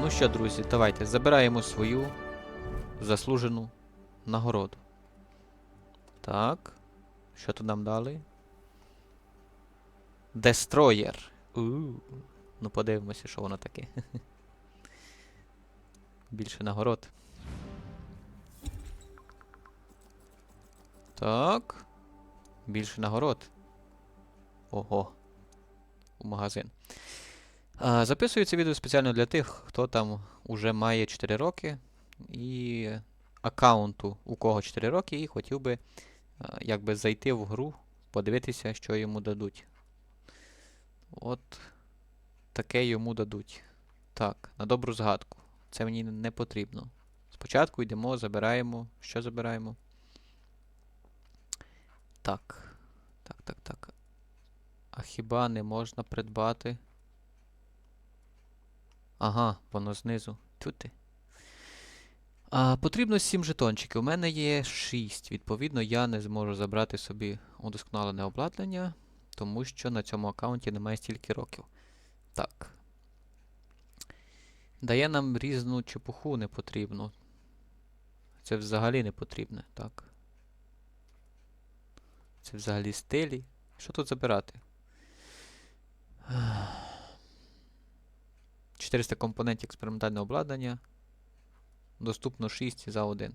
Ну що, друзі, давайте забираємо свою заслужену нагороду. Так. Що тут нам дали? У Ну, подивимося, що воно таке. Більше нагород. Так. Більше нагород. Ого. У магазин. Записую це відео спеціально для тих, хто там уже має 4 роки і аккаунту, у кого 4 роки, і хотів би якби зайти в гру, подивитися, що йому дадуть. От таке йому дадуть. Так, на добру згадку. Це мені не потрібно. Спочатку йдемо, забираємо. Що забираємо? Так. Так, так, так. А хіба не можна придбати? Ага, воно знизу. Тут ти. А, потрібно 7 жетончиків. У мене є 6. Відповідно, я не зможу забрати собі удосконалене обладнання, тому що на цьому аккаунті немає стільки років. Так. Дає нам різну чепуху не потрібно. Це взагалі не потрібне, так. Це взагалі стилі. Що тут забирати? 400 компонентів експериментального обладнання. Доступно 6 за 1.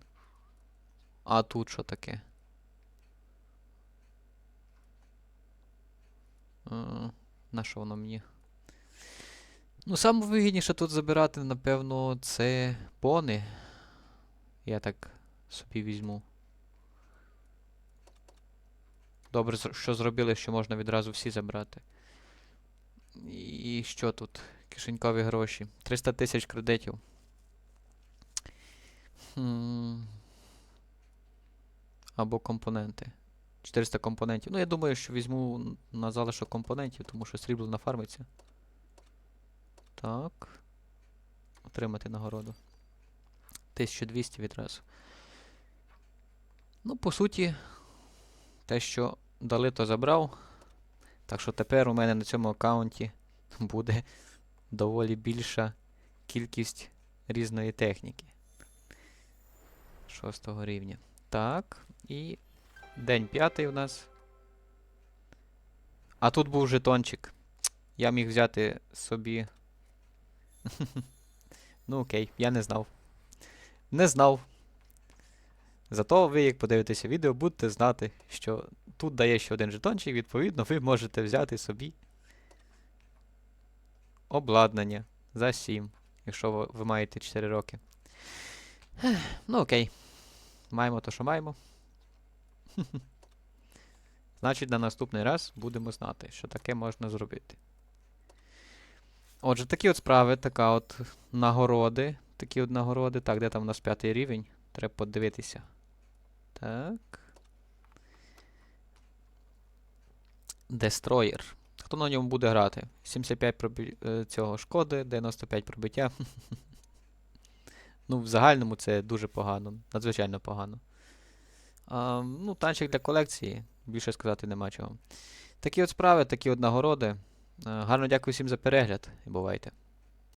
А тут що таке? Е, На що воно мені? Ну, саме вигідніше тут забирати, напевно, це пони. Я так собі візьму. Добре, що зробили, що можна відразу всі забрати. І що тут? Кишенькові гроші. 300 тисяч кредитів. Або компоненти. 400 компонентів. Ну, я думаю, що візьму на залишок компонентів, тому що срібло нафармиться. Так. Отримати нагороду. 1200 відразу. Ну, по суті, те, що дали, то забрав. Так що тепер у мене на цьому аккаунті буде доволі більша кількість різної техніки. Шостого рівня. Так, і день п'ятий у нас. А тут був жетончик. Я міг взяти собі. ну окей, я не знав. Не знав. Зато ви, як подивитеся відео, будете знати, що тут дає ще один жетончик, відповідно, ви можете взяти собі обладнання за 7, якщо ви, маєте 4 роки. Ну окей. Маємо то, що маємо. Значить, на наступний раз будемо знати, що таке можна зробити. Отже, такі от справи, така от нагороди. Такі от нагороди. Так, де там у нас п'ятий рівень? Треба подивитися. Так. Destroyer. Хто на ньому буде грати? 75 пробі... е, цього шкоди, 95 пробиття. ну, в загальному це дуже погано. Надзвичайно погано. А, ну, танчик для колекції. Більше сказати нема чого. Такі от справи, такі от нагороди. Е, Гарно дякую всім за перегляд і бувайте.